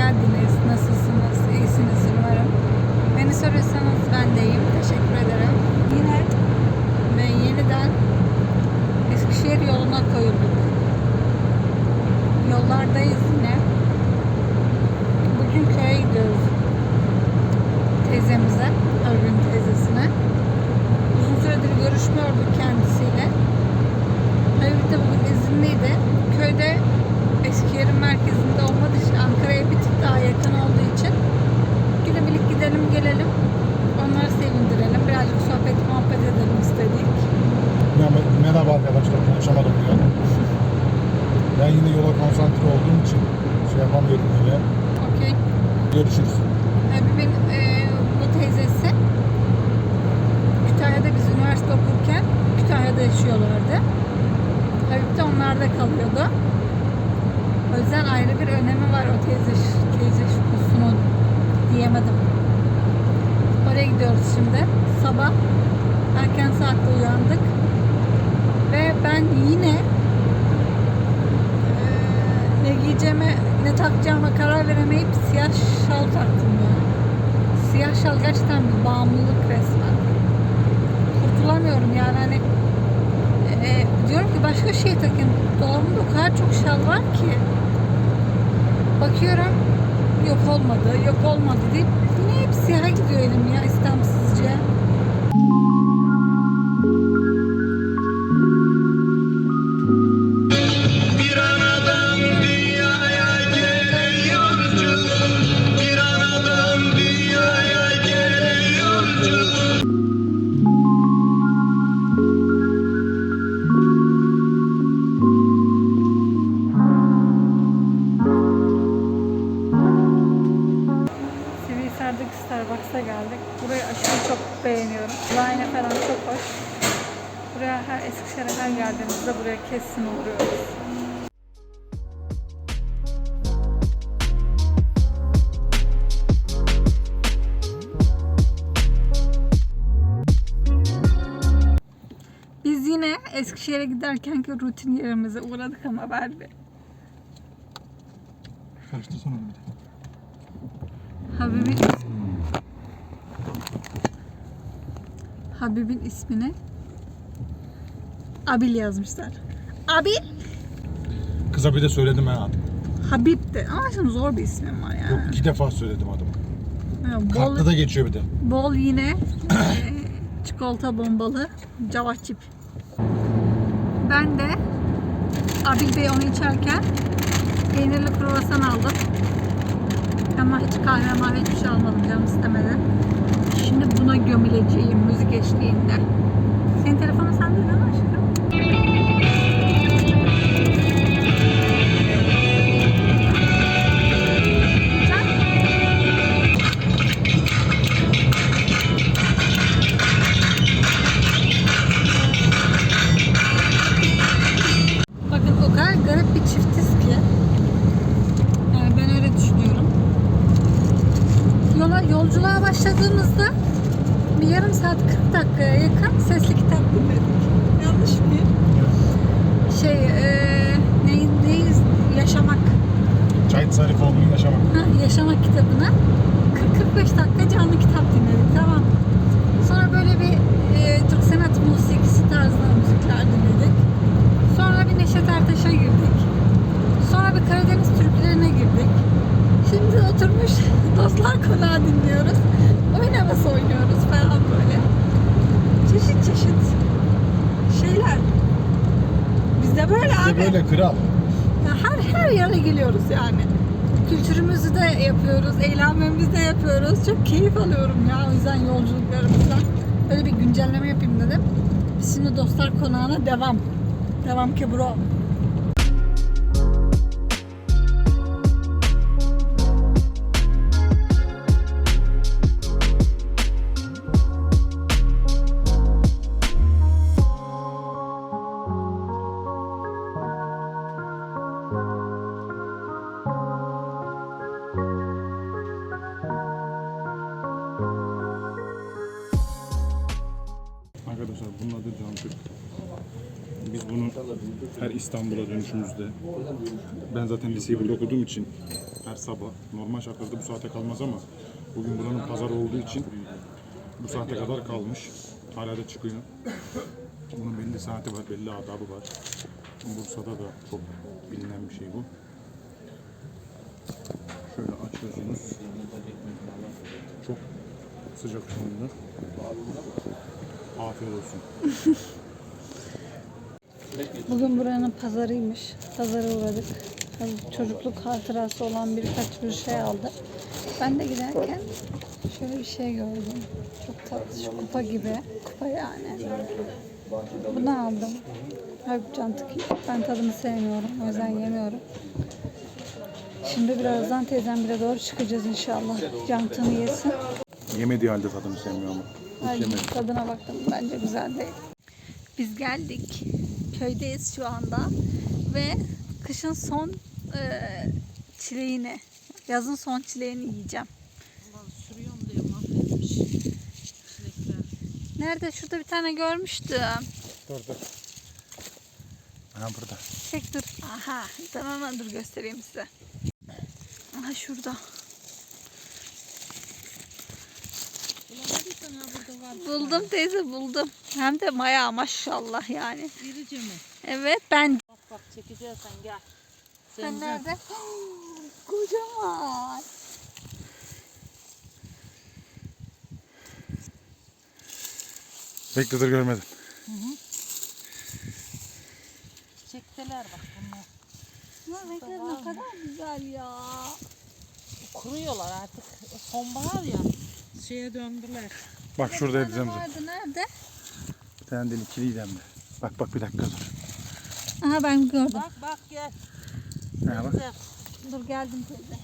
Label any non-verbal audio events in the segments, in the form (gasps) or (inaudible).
geldiniz. Nasılsınız? İyisiniz umarım. Beni soruyorsanız ben de iyiyim. Teşekkür ederim. Yine ve yeniden Eskişehir yoluna koyulduk. Yollardayız yine. Bugün köye gidiyoruz. Teyzemize, konuşamadım ya. Ben yine yola konsantre olduğum için şey yapamıyorum öyle. Okey. Görüşürüz. Habib'in e, bu teyzesi Kütahya'da biz üniversite okurken Kütahya'da yaşıyorlardı. Habib de onlarda kalıyordu. O yüzden ayrı bir önemi var o teyze, teyze şukusunun diyemedim. Oraya gidiyoruz şimdi. Sabah erken saatte uyandık. Ve ben yine eee, ne giyeceğime ne takacağıma karar veremeyip siyah şal taktım ya. Siyah şal gerçekten bir bağımlılık resmen. Kurtulamıyorum yani hani eee, diyorum ki başka şey takayım. Dolabımda o kadar çok şal var ki. Bakıyorum yok olmadı, yok olmadı deyip yine hep siyaha gidiyor elim ya istemsizce. Yine Eskişehir'e giderkenki rutin yerimize uğradık ama Barbie. Karıştı sonra bir de. Habib'in Habib'in ismini Abil yazmışlar. Abil Kıza bir de söyledim ha. Habib de ama şimdi zor bir ismim var Yok yani. iki defa söyledim adımı. Yani Bol, Kartlı da geçiyor bir de. bol yine e, çikolata bombalı cavaçip. Ben de Abil Bey onu içerken peynirli kruvasan aldım. Ama hiç kahve mahve hiçbir şey almadım canım istemedi. Şimdi buna gömüleceğim müzik eşliğinde. Senin telefonun sende değil mi aşkım? Canlı kitap dinledik tamam. Sonra böyle bir e, Türk sanat musikisi tarzında müzikler dinledik. Sonra bir Neşet Ertaş'a girdik. Sonra bir Karadeniz türkülerine girdik. Şimdi oturmuş (laughs) Dostlar Konağı dinliyoruz. Oyun havası oynuyoruz falan böyle. Çeşit çeşit şeyler. Biz de böyle Bir abi. böyle kral. Ya her her yere geliyoruz yani. Kültürümüzü de yapıyoruz, eğlenmemizi de yapıyoruz. Çok keyif alıyorum ya o yüzden yolculuklarımızdan. Böyle bir güncelleme yapayım dedim. Biz şimdi Dostlar Konağı'na devam. Devam ki bro. İstanbul'a dönüşümüzde ben zaten liseyi burada okuduğum için her sabah normal şartlarda bu saate kalmaz ama bugün buranın pazar olduğu için bu saate kadar kalmış. Hala da çıkıyor. Bunun belli saati var, belli adabı var. Bursa'da da çok bilinen bir şey bu. Şöyle açıyorsunuz. Çok sıcak şu anda. Afiyet olsun. Bugün buranın pazarıymış. Pazara uğradık. Çocukluk hatırası olan birkaç bir şey aldı. Ben de giderken şöyle bir şey gördüm. Çok tatlı. Şu kupa gibi. Kupa yani. Bunu aldım. Halbuki cantık. Ben tadını sevmiyorum. O yüzden yemiyorum. Şimdi birazdan teyzem doğru çıkacağız inşallah. Cantını yesin. Yemediği halde tadını sevmiyor ama. Yemedi. tadına baktım. Bence güzel değil. Biz geldik. Köydeyiz şu anda. Ve kışın son e, çileğini, yazın son çileğini yiyeceğim. Sürüyorum diye mahvetmiş çilekler. Nerede? Şurada bir tane görmüştüm. Dur dur. Ha burada. Çek dur. Aha. Tamam dur göstereyim size. Aha şurada. Ha burada var. Buldum teyze buldum. Hem de maya maşallah yani. İrice mi? Evet ben. Bak bak çekeceksen gel. Sen nerede? (gasps) Kocaman. Bekle dur görmedim. Çiçekteler bak bunlar. Ya renkler ne kadar güzel ya. Kuruyorlar artık. Sonbahar ya. Şeye döndüler. Bak şurada Bir tane edeceğim. vardı nerede? Bir tane de ikiliydi hem de. Bak bak bir dakika dur. Aha ben gördüm. Bak bak gel. Ha, bak. Dur geldim teyze.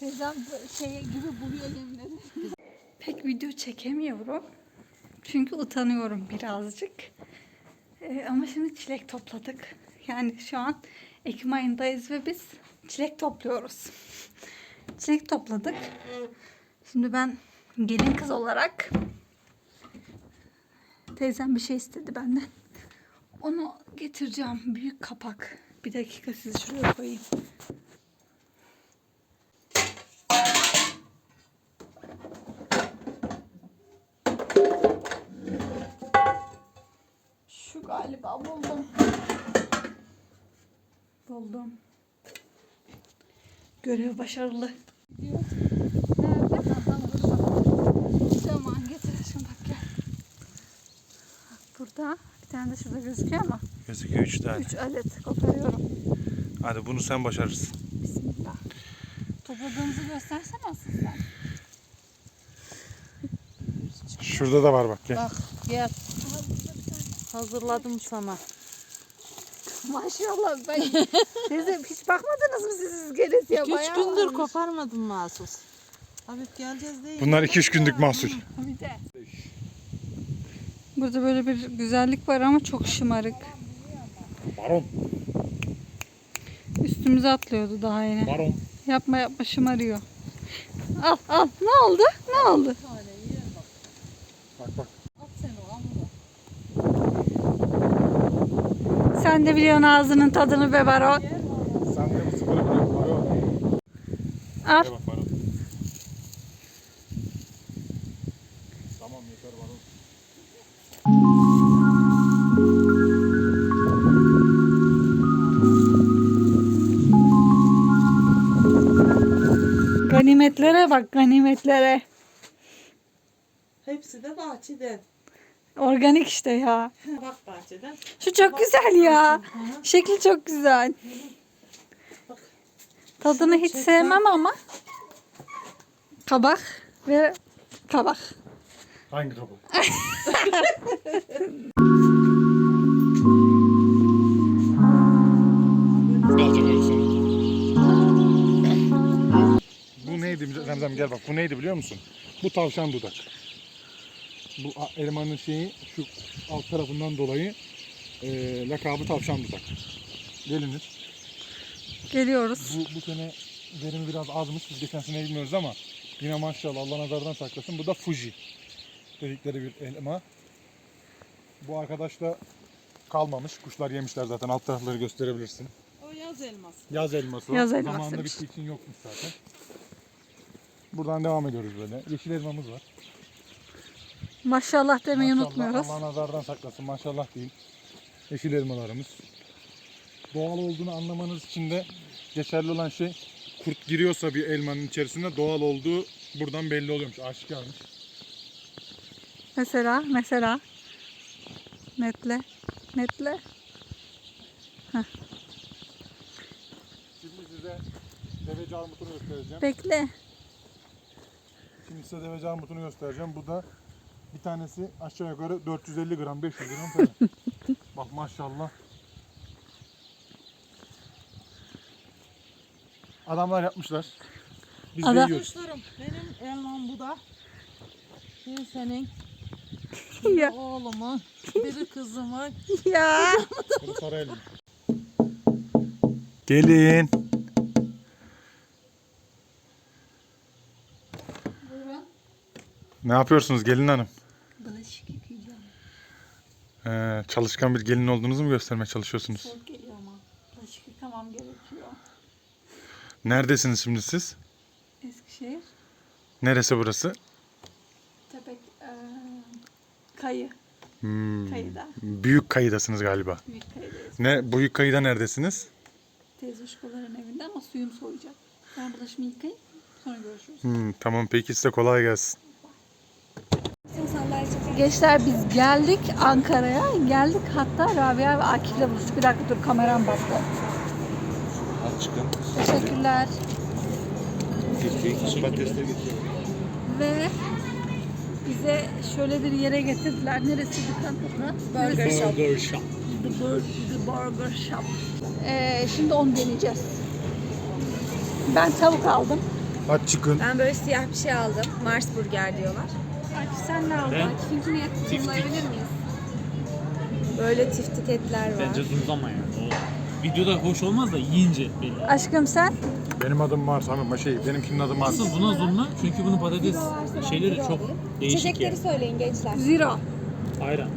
Teyzem böyle şey gibi buluyor yemin ederim. Pek video çekemiyorum. Çünkü utanıyorum birazcık. Ee, ama şimdi çilek topladık. Yani şu an Ekim ayındayız ve biz çilek topluyoruz. Çilek topladık. Şimdi ben gelin kız olarak teyzem bir şey istedi benden. Onu getireceğim. Büyük kapak. Bir dakika sizi şuraya koyayım. Şu galiba buldum. Buldum. Görev başarılı. Diyor. Tamam getir aşkım bak gel. Burada. Bir tane de şurada gözüküyor ama. Gözüküyor üç tane. Üç adet koparıyorum. Hadi bunu sen başarırsın. Bismillah. Topladığımızı göstersene asıl sen. Şurada da var bak gel. Bak gel. Hazırladım sana. Maşallah ben (laughs) teyze hiç bakmadınız mı siz siz gelesiye İki üç bayağı gündür varmış. koparmadım mahsus. Abi geleceğiz değil. Bunlar 2-3 günlük mahsul. (laughs) Bir de. Burada böyle bir güzellik var ama çok şımarık. Baron. Üstümüze atlıyordu daha yine. Baron. Yapma yapma şımarıyor. Al al ne oldu? Ne oldu? Bak bak. Sen de biliyorsun ağzının tadını be Baro. Sen de bu sıfırı biliyorsun. Baron. Al. Ganimetlere bak ganimetlere. Hepsi de bahçede. Organik işte ya. (laughs) Bak bahçeden. Şu çok güzel ya. (laughs) Şekli çok güzel. Tadını hiç sevmem ama kabak ve kabak. Hangi kapı? (laughs) neydi Remzem gel bak bu neydi biliyor musun? Bu tavşan dudak. Bu elmanın şeyi şu alt tarafından dolayı e, lakabı tavşan dudak. Gelinir. Geliyoruz. Bu, bu sene verimi biraz azmış. Biz geçen sene bilmiyoruz ama yine maşallah Allah nazardan saklasın. Bu da Fuji dedikleri bir elma. Bu arkadaş da kalmamış. Kuşlar yemişler zaten. Alt tarafları gösterebilirsin. O yaz elması. Yaz elması. Yaz Zamanında elmasıymış. bittiği için yokmuş zaten. Buradan devam ediyoruz böyle. Yeşil elmamız var. Maşallah demeyi Maşallah, unutmuyoruz. Allah nazardan saklasın. Maşallah diyeyim. Yeşil elmalarımız. Doğal olduğunu anlamanız için de geçerli olan şey kurt giriyorsa bir elmanın içerisinde doğal olduğu buradan belli oluyormuş. Aşikarmış. Mesela, mesela. Netle. Netle. Şimdi size deveci armutunu göstereceğim. Bekle. Şimdi size deveci armutunu göstereceğim. Bu da bir tanesi aşağı yukarı 450 gram, 500 gram falan. (laughs) Bak maşallah. Adamlar yapmışlar. Biz de Adam- yiyoruz. Kuşlarım benim elmam bu da. Bir senin. (laughs) Ya. Oğlumun. Biri kızımın. Ya. Bunu. Gelin. Ne yapıyorsunuz gelin hanım? Bulaşık yıkayacağım. Ee, çalışkan bir gelin olduğunuzu mu göstermeye çalışıyorsunuz? Soğuk geliyor ama. Bulaşık yıkamam gerekiyor. Neredesiniz şimdi siz? Eskişehir. Neresi burası? Tepek. eee, kayı. Hmm, Kayıda. büyük kayıdasınız galiba. Büyük kayıdayız. Ne büyük kayıda neredesiniz? Teyzuşkoların evinde ama suyum soğuyacak. Ben bulaşımı yıkayayım. Sonra görüşürüz. Hmm, tamam peki size kolay gelsin. Gençler biz geldik Ankara'ya. Geldik hatta Rabia ve Akif'le buluştuk. Bir dakika dur kameram battı. Az çıkın. Teşekkürler. Ve bize şöyle bir yere getirdiler. Neresi dükkan Burger Shop. Burger Shop. The, Bur- The Burger Shop. Ee, şimdi onu deneyeceğiz. Ben tavuk aldım. Hadi çıkın. Ben böyle siyah bir şey aldım. Mars burger diyorlar. Akif sen ne aldın? Akif'inkini zoomlayabilir miyiz? Böyle tiftik etler var. Bence zoomlama yani. O videoda hoş olmaz da yiyince belli. Aşkım sen? Benim adım Mars ama şey benimkinin adı Mars. Asıl buna zoomla çünkü bunun patates şeyleri çok değişik ya. söyleyin gençler. Zero. Ayran.